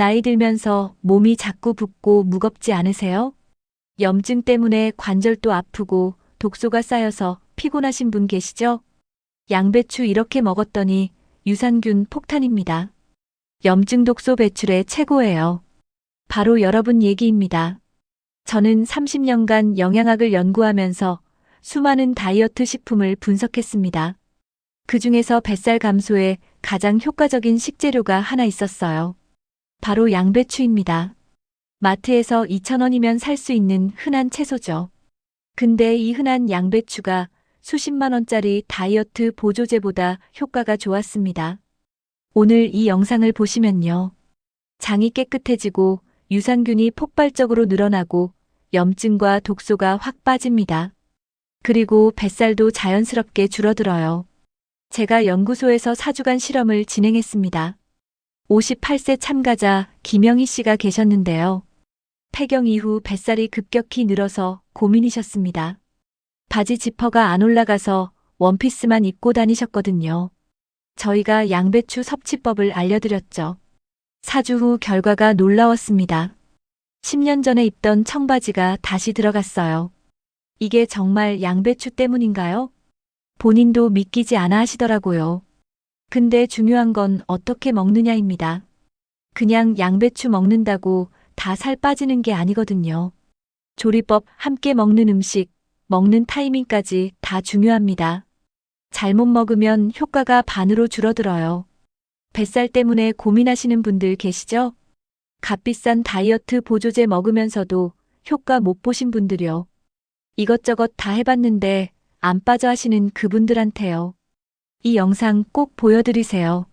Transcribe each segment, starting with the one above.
나이 들면서 몸이 자꾸 붓고 무겁지 않으세요? 염증 때문에 관절도 아프고 독소가 쌓여서 피곤하신 분 계시죠? 양배추 이렇게 먹었더니 유산균 폭탄입니다. 염증 독소 배출에 최고예요. 바로 여러분 얘기입니다. 저는 30년간 영양학을 연구하면서 수많은 다이어트 식품을 분석했습니다. 그 중에서 뱃살 감소에 가장 효과적인 식재료가 하나 있었어요. 바로 양배추입니다. 마트에서 2,000원이면 살 수 있는 흔한 채소죠. 근데 이 흔한 양배추가 수십만 원짜리 다이어트 보조제보다 효과가 좋았습니다. 오늘 이 영상을 보시면요. 장이 깨끗해지고 유산균이 폭발적으로 늘어나고 염증과 독소가 확 빠집니다. 그리고 뱃살도 자연스럽게 줄어들어요. 제가 연구소에서 4주간 실험을 진행했습니다. 58세 참가자 김영희 씨가 계셨는데요. 폐경 이후 뱃살이 급격히 늘어서 고민이셨습니다. 바지 지퍼가 안 올라가서 원피스만 입고 다니셨거든요. 저희가 양배추 섭취법을 알려드렸죠. 4주 후 결과가 놀라웠습니다. 10년 전에 입던 청바지가 다시 들어갔어요. 이게 정말 양배추 때문인가요? 본인도 믿기지 않아 하시더라고요. 근데 중요한 건 어떻게 먹느냐입니다. 그냥 양배추 먹는다고 다 살 빠지는 게 아니거든요. 조리법, 함께 먹는 음식, 먹는 타이밍까지 다 중요합니다. 잘못 먹으면 효과가 반으로 줄어들어요. 뱃살 때문에 고민하시는 분들 계시죠? 값비싼 다이어트 보조제 먹으면서도 효과 못 보신 분들요. 이것저것 다 해봤는데 안 빠져 하시는 그분들한테요. 이 영상 꼭 보여드리세요.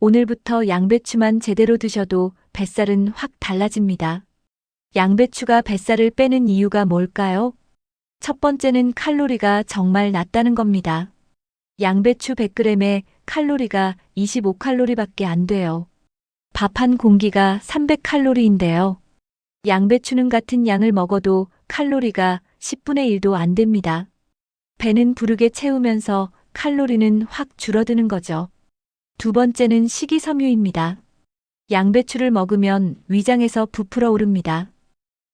오늘부터 양배추만 제대로 드셔도 뱃살은 확 달라집니다. 양배추가 뱃살을 빼는 이유가 뭘까요? 첫 번째는 칼로리가 정말 낮다는 겁니다. 양배추 100g에 칼로리가 25칼로리밖에 안 돼요. 밥 한 공기가 300칼로리인데요. 양배추는 같은 양을 먹어도 칼로리가 10분의 1도 안 됩니다. 배는 부르게 채우면서 칼로리는 확 줄어드는 거죠. 두 번째는 식이섬유입니다. 양배추를 먹으면 위장에서 부풀어 오릅니다.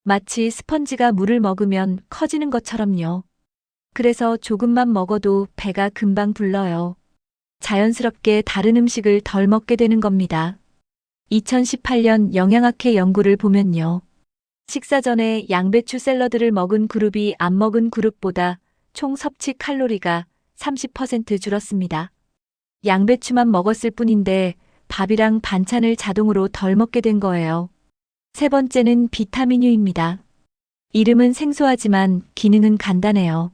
마치 스펀지가 물을 먹으면 커지는 것처럼요. 그래서 조금만 먹어도 배가 금방 불러요. 자연스럽게 다른 음식을 덜 먹게 되는 겁니다. 2018년 영양학회 연구를 보면요. 식사 전에 양배추 샐러드를 먹은 그룹이 안 먹은 그룹보다 총 섭취 칼로리가 30% 줄었습니다. 양배추만 먹었을 뿐인데 밥이랑 반찬을 자동으로 덜 먹게 된 거예요. 세 번째는 비타민유입니다. 이름은 생소하지만 기능은 간단해요.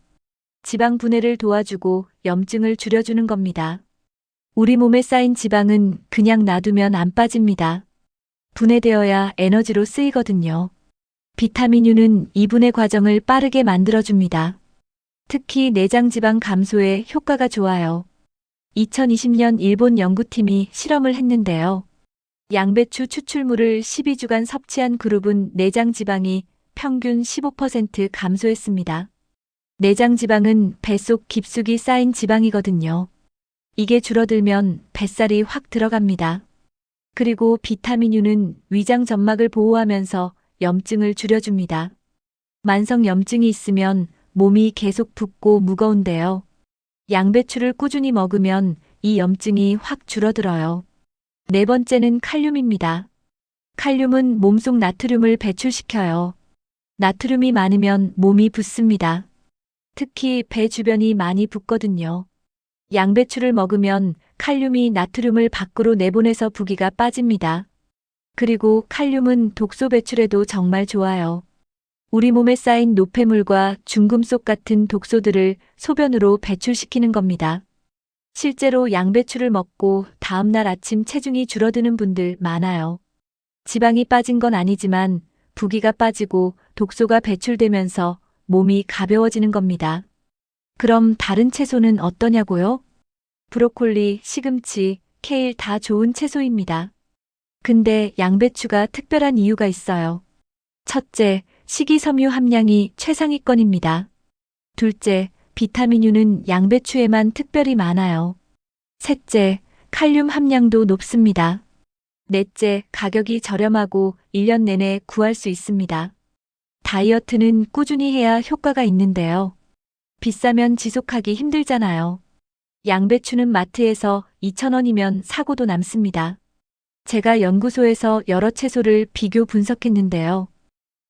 지방 분해를 도와주고 염증을 줄여주는 겁니다. 우리 몸에 쌓인 지방은 그냥 놔두면 안 빠집니다. 분해되어야 에너지로 쓰이거든요. 비타민유는 이 분해 과정을 빠르게 만들어줍니다. 특히 내장 지방 감소에 효과가 좋아요. 2020년 일본 연구팀이 실험을 했는데요. 양배추 추출물을 12주간 섭취한 그룹은 내장 지방이 평균 15% 감소했습니다. 내장 지방은 뱃속 깊숙이 쌓인 지방이거든요. 이게 줄어들면 뱃살이 확 들어갑니다. 그리고 비타민유는 위장 점막을 보호하면서 염증을 줄여줍니다. 만성 염증이 있으면 몸이 계속 붓고 무거운데요. 양배추를 꾸준히 먹으면 이 염증이 확 줄어들어요. 네 번째는 칼륨입니다. 칼륨은 몸속 나트륨을 배출시켜요. 나트륨이 많으면 몸이 붓습니다. 특히 배 주변이 많이 붓거든요. 양배추를 먹으면 칼륨이 나트륨을 밖으로 내보내서 부기가 빠집니다. 그리고 칼륨은 독소 배출에도 정말 좋아요. 우리 몸에 쌓인 노폐물과 중금속 같은 독소들을 소변으로 배출시키는 겁니다. 실제로 양배추를 먹고 다음날 아침 체중이 줄어드는 분들 많아요. 지방이 빠진 건 아니지만 부기가 빠지고 독소가 배출되면서 몸이 가벼워지는 겁니다. 그럼 다른 채소는 어떠냐고요? 브로콜리, 시금치, 케일 다 좋은 채소입니다. 근데 양배추가 특별한 이유가 있어요. 첫째, 식이섬유 함량이 최상위권입니다. 둘째, 비타민유는 양배추에만 특별히 많아요. 셋째, 칼륨 함량도 높습니다. 넷째, 가격이 저렴하고 1년 내내 구할 수 있습니다. 다이어트는 꾸준히 해야 효과가 있는데요. 비싸면 지속하기 힘들잖아요. 양배추는 마트에서 2,000원이면 사고도 남습니다. 제가 연구소에서 여러 채소를 비교 분석했는데요.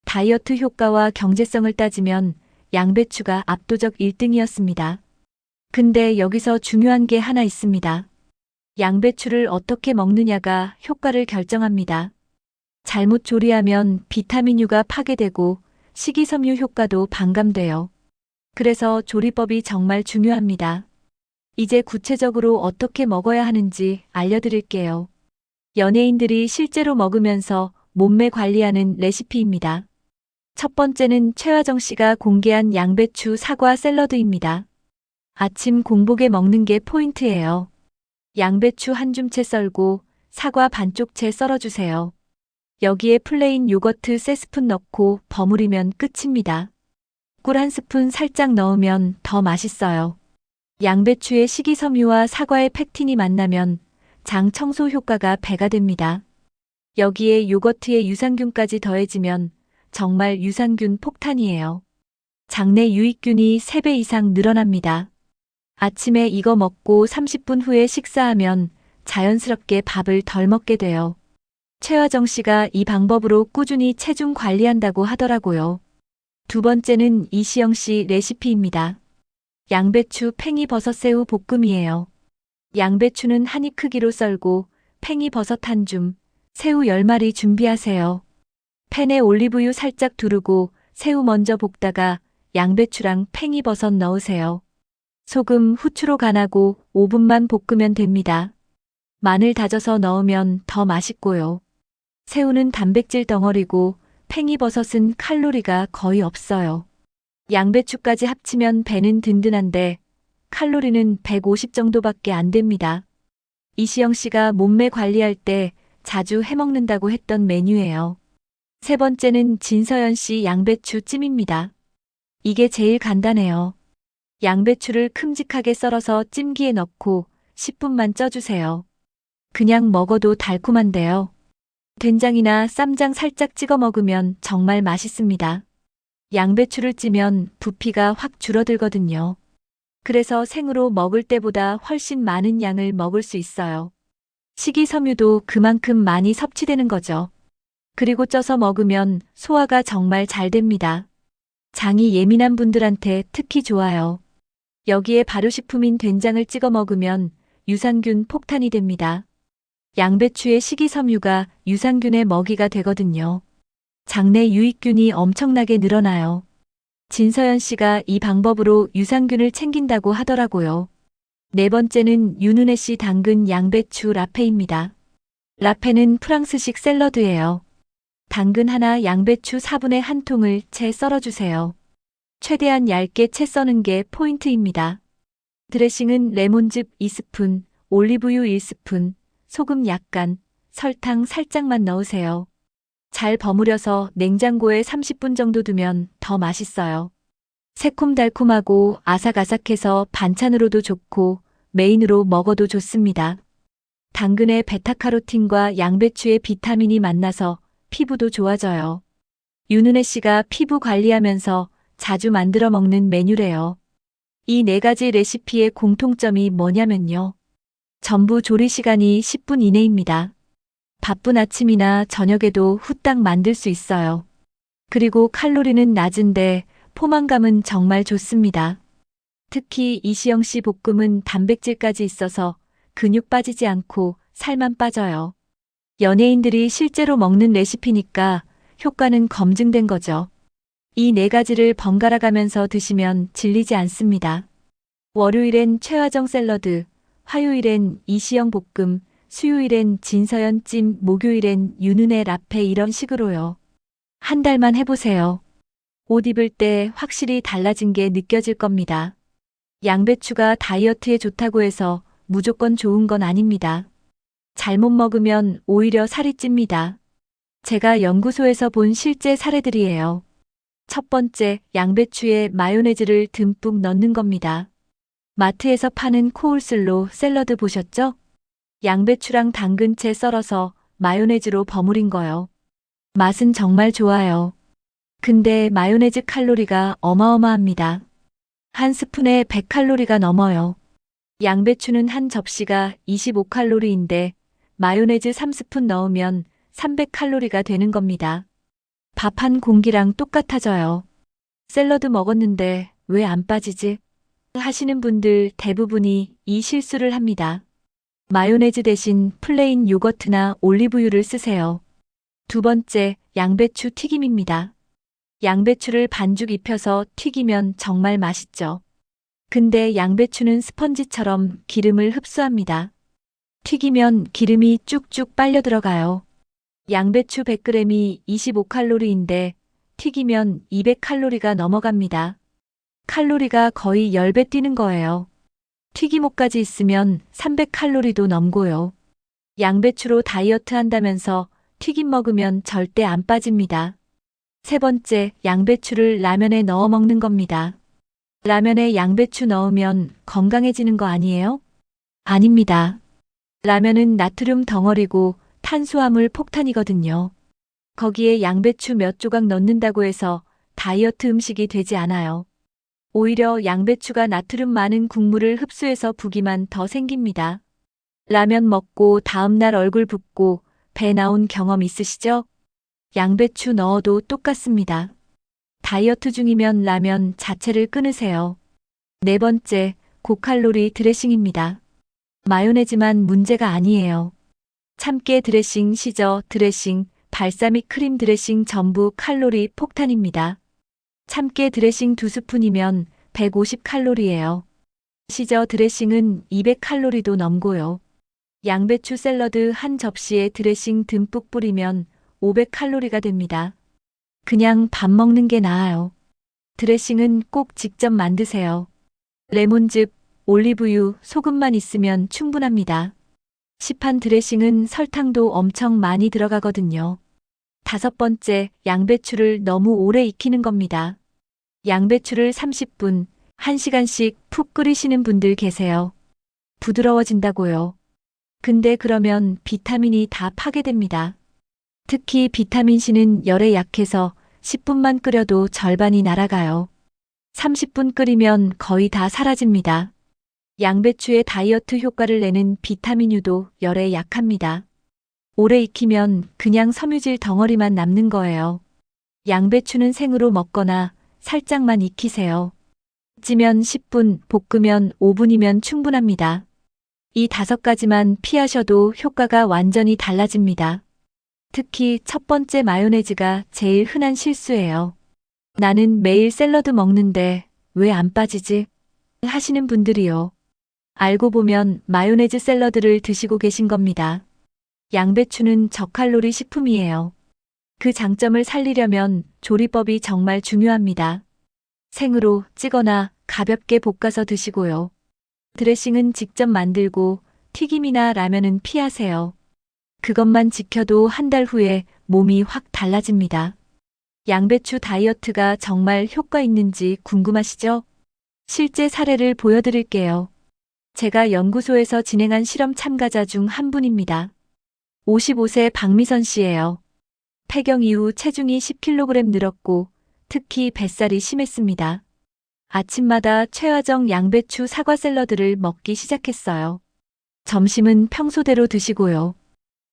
다이어트 효과와 경제성을 따지면 양배추가 압도적 1등이었습니다. 근데 여기서 중요한 게 하나 있습니다. 양배추를 어떻게 먹느냐가 효과를 결정합니다. 잘못 조리하면 비타민유가 파괴되고 식이섬유 효과도 반감돼요. 그래서 조리법이 정말 중요합니다. 이제 구체적으로 어떻게 먹어야 하는지 알려드릴게요. 연예인들이 실제로 먹으면서 몸매 관리하는 레시피입니다. 첫 번째는 최화정 씨가 공개한 양배추 사과 샐러드입니다. 아침 공복에 먹는 게 포인트예요. 양배추 한 줌 채 썰고 사과 반쪽 채 썰어주세요. 여기에 플레인 요거트 세 스푼 넣고 버무리면 끝입니다. 꿀 한 스푼 살짝 넣으면 더 맛있어요. 양배추의 식이섬유와 사과의 팩틴이 만나면 장 청소 효과가 배가 됩니다. 여기에 요거트에 유산균까지 더해지면 정말 유산균 폭탄이에요. 장내 유익균이 3배 이상 늘어납니다. 아침에 이거 먹고 30분 후에 식사하면 자연스럽게 밥을 덜 먹게 돼요. 최화정 씨가 이 방법으로 꾸준히 체중 관리한다고 하더라고요. 두 번째는 이시영 씨 레시피입니다. 양배추 팽이버섯 새우 볶음이에요. 양배추는 한 입 크기로 썰고 팽이버섯 한 줌, 새우 10마리 준비하세요. 팬에 올리브유 살짝 두르고 새우 먼저 볶다가 양배추랑 팽이버섯 넣으세요. 소금, 후추로 간하고 5분만 볶으면 됩니다. 마늘 다져서 넣으면 더 맛있고요. 새우는 단백질 덩어리고 팽이버섯은 칼로리가 거의 없어요. 양배추까지 합치면 배는 든든한데 칼로리는 150 정도밖에 안 됩니다. 이시영 씨가 몸매 관리할 때 자주 해먹는다고 했던 메뉴예요. 세 번째는 진서연 씨 양배추 찜입니다. 이게 제일 간단해요. 양배추를 큼직하게 썰어서 찜기에 넣고 10분만 쪄주세요. 그냥 먹어도 달콤한데요. 된장이나 쌈장 살짝 찍어 먹으면 정말 맛있습니다. 양배추를 찌면 부피가 확 줄어들거든요. 그래서 생으로 먹을 때보다 훨씬 많은 양을 먹을 수 있어요. 식이섬유도 그만큼 많이 섭취되는 거죠. 그리고 쪄서 먹으면 소화가 정말 잘 됩니다. 장이 예민한 분들한테 특히 좋아요. 여기에 발효식품인 된장을 찍어 먹으면 유산균 폭탄이 됩니다. 양배추의 식이섬유가 유산균의 먹이가 되거든요. 장내 유익균이 엄청나게 늘어나요. 진서연 씨가 이 방법으로 유산균을 챙긴다고 하더라고요. 네 번째는 윤은혜 씨 당근 양배추 라페입니다. 라페는 프랑스식 샐러드예요. 당근 하나 양배추 4분의 한 통을 채 썰어주세요. 최대한 얇게 채 써는 게 포인트입니다. 드레싱은 레몬즙 2스푼, 올리브유 1스푼, 소금 약간, 설탕 살짝만 넣으세요. 잘 버무려서 냉장고에 30분 정도 두면 더 맛있어요. 새콤달콤하고 아삭아삭해서 반찬으로도 좋고 메인으로 먹어도 좋습니다. 당근의 베타카로틴과 양배추의 비타민이 만나서 피부도 좋아져요. 윤은혜 씨가 피부 관리하면서 자주 만들어 먹는 메뉴래요. 이 네 가지 레시피의 공통점이 뭐냐면요. 전부 조리 시간이 10분 이내입니다. 바쁜 아침이나 저녁에도 후딱 만들 수 있어요. 그리고 칼로리는 낮은데 포만감은 정말 좋습니다. 특히 이시영 씨 볶음은 단백질까지 있어서 근육 빠지지 않고 살만 빠져요. 연예인들이 실제로 먹는 레시피니까 효과는 검증된 거죠. 이 네 가지를 번갈아 가면서 드시면 질리지 않습니다. 월요일엔 최화정 샐러드, 화요일엔 이시영 볶음, 수요일엔 진서연 찜, 목요일엔 윤은혜 라페 이런 식으로요. 한 달만 해보세요. 옷 입을 때 확실히 달라진 게 느껴질 겁니다. 양배추가 다이어트에 좋다고 해서 무조건 좋은 건 아닙니다. 잘못 먹으면 오히려 살이 찝니다. 제가 연구소에서 본 실제 사례들이에요. 첫 번째, 양배추에 마요네즈를 듬뿍 넣는 겁니다. 마트에서 파는 코울슬로 샐러드 보셨죠? 양배추랑 당근채 썰어서 마요네즈로 버무린 거요. 맛은 정말 좋아요. 근데 마요네즈 칼로리가 어마어마합니다. 한 스푼에 100칼로리가 넘어요. 양배추는 한 접시가 25칼로리인데 마요네즈 3스푼 넣으면 300칼로리가 되는 겁니다. 밥 한 공기랑 똑같아져요. 샐러드 먹었는데 왜 안 빠지지? 하시는 분들 대부분이 이 실수를 합니다. 마요네즈 대신 플레인 요거트나 올리브유를 쓰세요. 두 번째, 양배추 튀김입니다. 양배추를 반죽 입혀서 튀기면 정말 맛있죠. 근데 양배추는 스펀지처럼 기름을 흡수합니다. 튀기면 기름이 쭉쭉 빨려 들어가요. 양배추 100g이 25칼로리인데 튀기면 200칼로리가 넘어갑니다. 칼로리가 거의 10배 뛰는 거예요. 튀김옷까지 있으면 300칼로리도 넘고요. 양배추로 다이어트 한다면서 튀김 먹으면 절대 안 빠집니다. 세 번째, 양배추를 라면에 넣어 먹는 겁니다. 라면에 양배추 넣으면 건강해지는 거 아니에요? 아닙니다. 라면은 나트륨 덩어리고 탄수화물 폭탄이거든요. 거기에 양배추 몇 조각 넣는다고 해서 다이어트 음식이 되지 않아요. 오히려 양배추가 나트륨 많은 국물을 흡수해서 부기만 더 생깁니다. 라면 먹고 다음날 얼굴 붓고 배 나온 경험 있으시죠? 양배추 넣어도 똑같습니다. 다이어트 중이면 라면 자체를 끊으세요. 네 번째, 고칼로리 드레싱입니다. 마요네즈만 문제가 아니에요. 참깨 드레싱, 시저 드레싱, 발사믹 크림 드레싱 전부 칼로리 폭탄입니다. 참깨 드레싱 두 스푼이면 150칼로리예요. 시저 드레싱은 200칼로리도 넘고요. 양배추 샐러드 한 접시에 드레싱 듬뿍 뿌리면 500칼로리가 됩니다. 그냥 밥 먹는 게 나아요. 드레싱은 꼭 직접 만드세요. 레몬즙, 올리브유, 소금만 있으면 충분합니다. 시판 드레싱은 설탕도 엄청 많이 들어가거든요. 다섯 번째, 양배추를 너무 오래 익히는 겁니다. 양배추를 30분, 1시간씩 푹 끓이시는 분들 계세요. 부드러워진다고요. 근데 그러면 비타민이 다 파괴됩니다. 특히 비타민C는 열에 약해서 10분만 끓여도 절반이 날아가요. 30분 끓이면 거의 다 사라집니다. 양배추의 다이어트 효과를 내는 비타민유도 열에 약합니다. 오래 익히면 그냥 섬유질 덩어리만 남는 거예요. 양배추는 생으로 먹거나 살짝만 익히세요. 찌면 10분, 볶으면 5분이면 충분합니다. 이 다섯 가지만 피하셔도 효과가 완전히 달라집니다. 특히 첫 번째 마요네즈가 제일 흔한 실수예요. 나는 매일 샐러드 먹는데 왜 안 빠지지? 하시는 분들이요. 알고 보면 마요네즈 샐러드를 드시고 계신 겁니다. 양배추는 저칼로리 식품이에요. 그 장점을 살리려면 조리법이 정말 중요합니다. 생으로 찌거나 가볍게 볶아서 드시고요. 드레싱은 직접 만들고 튀김이나 라면은 피하세요. 그것만 지켜도 한 달 후에 몸이 확 달라집니다. 양배추 다이어트가 정말 효과 있는지 궁금하시죠? 실제 사례를 보여드릴게요. 제가 연구소에서 진행한 실험 참가자 중 한 분입니다. 55세 박미선 씨예요. 폐경 이후 체중이 10kg 늘었고 특히 뱃살이 심했습니다. 아침마다 최화정 양배추 사과 샐러드를 먹기 시작했어요. 점심은 평소대로 드시고요.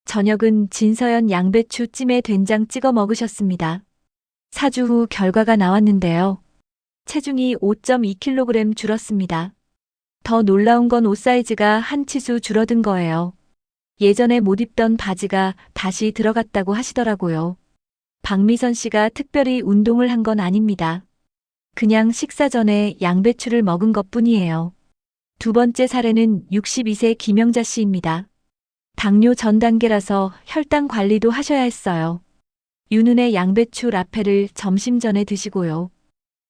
저녁은 진서연 양배추 찜에 된장 찍어 먹으셨습니다. 4주 후 결과가 나왔는데요. 체중이 5.2kg 줄었습니다. 더 놀라운 건 옷 사이즈가 한 치수 줄어든 거예요. 예전에 못 입던 바지가 다시 들어갔다고 하시더라고요. 박미선 씨가 특별히 운동을 한 건 아닙니다. 그냥 식사 전에 양배추를 먹은 것 뿐이에요. 두 번째 사례는 62세 김영자 씨입니다. 당뇨 전 단계라서 혈당 관리도 하셔야 했어요. 유눈의 양배추 라페를 점심 전에 드시고요.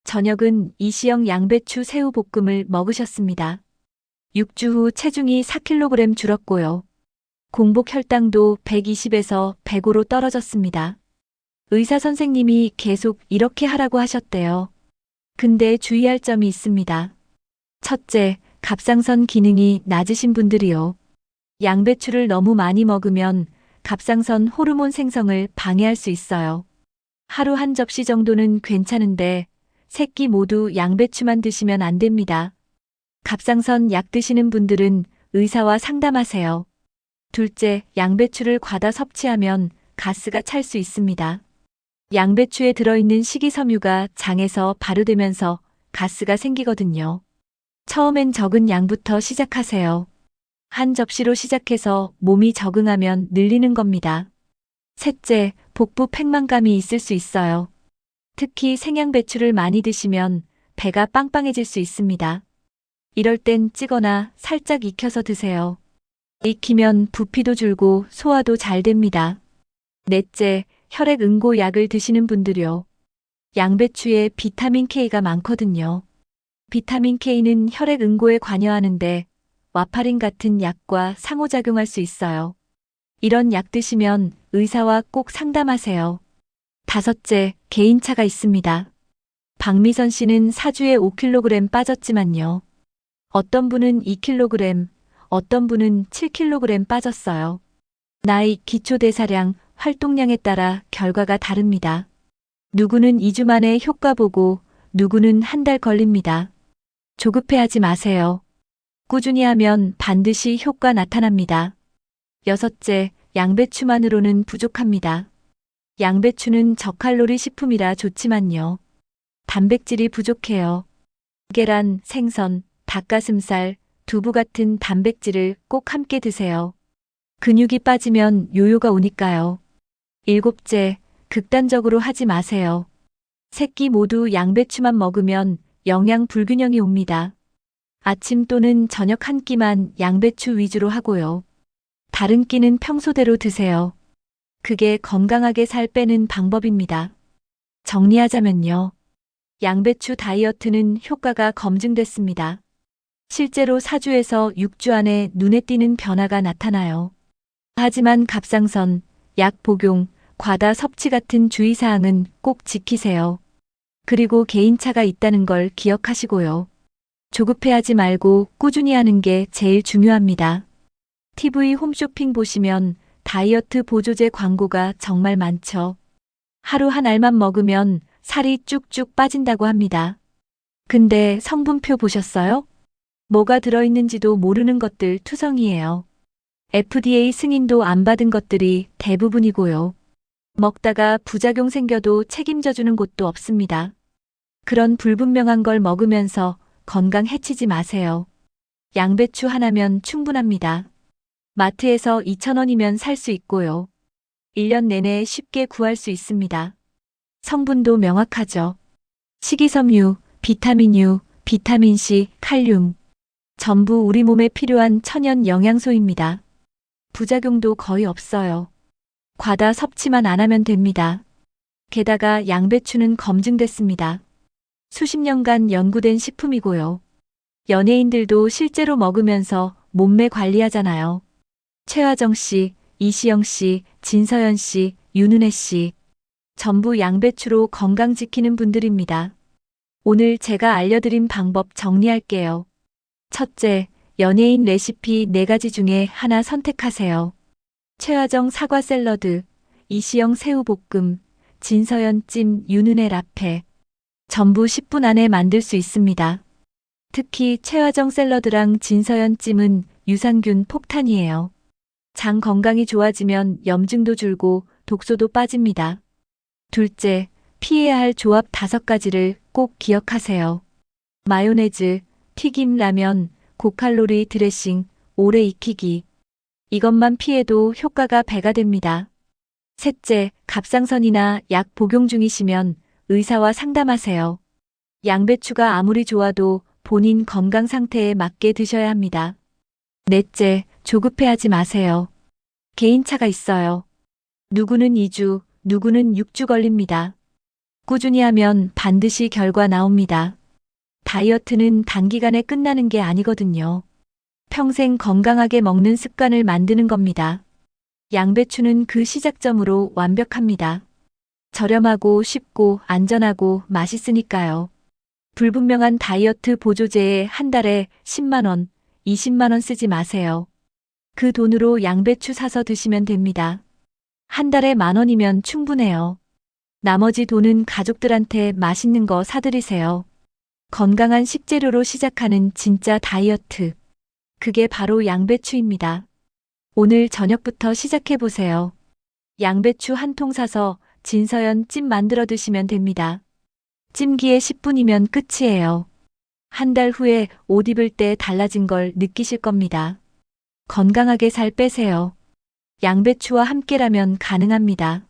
저녁은 이시영 양배추 새우 볶음을 먹으셨습니다. 6주 후 체중이 4kg 줄었고요. 공복 혈당도 120에서 105로 떨어졌습니다. 의사 선생님이 계속 이렇게 하라고 하셨대요. 근데 주의할 점이 있습니다. 첫째, 갑상선 기능이 낮으신 분들이요. 양배추를 너무 많이 먹으면 갑상선 호르몬 생성을 방해할 수 있어요. 하루 한 접시 정도는 괜찮은데 새끼 모두 양배추만 드시면 안 됩니다. 갑상선 약 드시는 분들은 의사와 상담하세요. 둘째, 양배추를 과다 섭취하면 가스가 찰 수 있습니다. 양배추에 들어있는 식이섬유가 장에서 발효되면서 가스가 생기거든요. 처음엔 적은 양부터 시작하세요. 한 접시로 시작해서 몸이 적응하면 늘리는 겁니다. 셋째, 복부 팽만감이 있을 수 있어요. 특히 생양배추를 많이 드시면 배가 빵빵해질 수 있습니다. 이럴 땐 찌거나 살짝 익혀서 드세요. 익히면 부피도 줄고 소화도 잘 됩니다. 넷째, 혈액 응고 약을 드시는 분들요. 양배추에 비타민 K가 많거든요. 비타민 K는 혈액 응고에 관여하는데 와파린 같은 약과 상호작용할 수 있어요. 이런 약 드시면 의사와 꼭 상담하세요. 다섯째, 개인차가 있습니다. 박미선 씨는 사주에 5kg 빠졌지만요. 어떤 분은 2kg, 어떤 분은 7kg 빠졌어요. 나이, 기초 대사량, 활동량에 따라 결과가 다릅니다. 누구는 2주 만에 효과 보고 누구는 한 달 걸립니다. 조급해하지 마세요. 꾸준히 하면 반드시 효과 나타납니다. 여섯째, 양배추만으로는 부족합니다. 양배추는 저칼로리 식품이라 좋지만요. 단백질이 부족해요. 계란, 생선, 닭가슴살, 두부 같은 단백질을 꼭 함께 드세요. 근육이 빠지면 요요가 오니까요. 일곱째, 극단적으로 하지 마세요. 새끼 모두 양배추만 먹으면 영양 불균형이 옵니다. 아침 또는 저녁 한 끼만 양배추 위주로 하고요. 다른 끼는 평소대로 드세요. 그게 건강하게 살 빼는 방법입니다. 정리하자면요. 양배추 다이어트는 효과가 검증됐습니다. 실제로 4주에서 6주 안에 눈에 띄는 변화가 나타나요. 하지만 갑상선, 약 복용, 과다 섭취 같은 주의사항은 꼭 지키세요. 그리고 개인차가 있다는 걸 기억하시고요. 조급해하지 말고 꾸준히 하는 게 제일 중요합니다. TV 홈쇼핑 보시면 다이어트 보조제 광고가 정말 많죠. 하루 한 알만 먹으면 살이 쭉쭉 빠진다고 합니다. 근데 성분표 보셨어요? 뭐가 들어있는지도 모르는 것들 투성이에요. FDA 승인도 안 받은 것들이 대부분이고요. 먹다가 부작용 생겨도 책임져 주는 곳도 없습니다. 그런 불분명한 걸 먹으면서 건강 해치지 마세요. 양배추 하나면 충분합니다. 마트에서 2,000원이면 살 수 있고요. 1년 내내 쉽게 구할 수 있습니다. 성분도 명확하죠. 식이섬유, 비타민유, 비타민C, 칼륨. 전부 우리 몸에 필요한 천연 영양소입니다. 부작용도 거의 없어요. 과다 섭취만 안 하면 됩니다. 게다가 양배추는 검증됐습니다. 수십 년간 연구된 식품이고요. 연예인들도 실제로 먹으면서 몸매 관리하잖아요. 최화정 씨, 이시영 씨, 진서연 씨, 윤은혜 씨. 전부 양배추로 건강 지키는 분들입니다. 오늘 제가 알려드린 방법 정리할게요. 첫째, 연예인 레시피 4가지 중에 하나 선택하세요. 최화정 사과 샐러드, 이시영 새우볶음, 진서연 찜, 윤은혜 라페. 전부 10분 안에 만들 수 있습니다. 특히 최화정 샐러드랑 진서연 찜은 유산균 폭탄이에요. 장 건강이 좋아지면 염증도 줄고 독소도 빠집니다. 둘째, 피해야 할 조합 다섯 가지를 꼭 기억하세요. 마요네즈, 튀김 라면, 고칼로리 드레싱, 오래 익히기. 이것만 피해도 효과가 배가 됩니다. 셋째, 갑상선이나 약 복용 중이시면 의사와 상담하세요. 양배추가 아무리 좋아도 본인 건강 상태에 맞게 드셔야 합니다. 넷째, 조급해하지 마세요. 개인차가 있어요. 누구는 2주, 누구는 6주 걸립니다. 꾸준히 하면 반드시 결과 나옵니다. 다이어트는 단기간에 끝나는 게 아니거든요. 평생 건강하게 먹는 습관을 만드는 겁니다. 양배추는 그 시작점으로 완벽합니다. 저렴하고 쉽고 안전하고 맛있으니까요. 불분명한 다이어트 보조제에 한 달에 10만원, 20만원 쓰지 마세요. 그 돈으로 양배추 사서 드시면 됩니다. 한 달에 만 원이면 충분해요. 나머지 돈은 가족들한테 맛있는 거 사드리세요. 건강한 식재료로 시작하는 진짜 다이어트. 그게 바로 양배추입니다. 오늘 저녁부터 시작해보세요. 양배추 한 통 사서 진서연 찜 만들어 드시면 됩니다. 찜기에 10분이면 끝이에요. 한 달 후에 옷 입을 때 달라진 걸 느끼실 겁니다. 건강하게 살 빼세요. 양배추와 함께라면 가능합니다.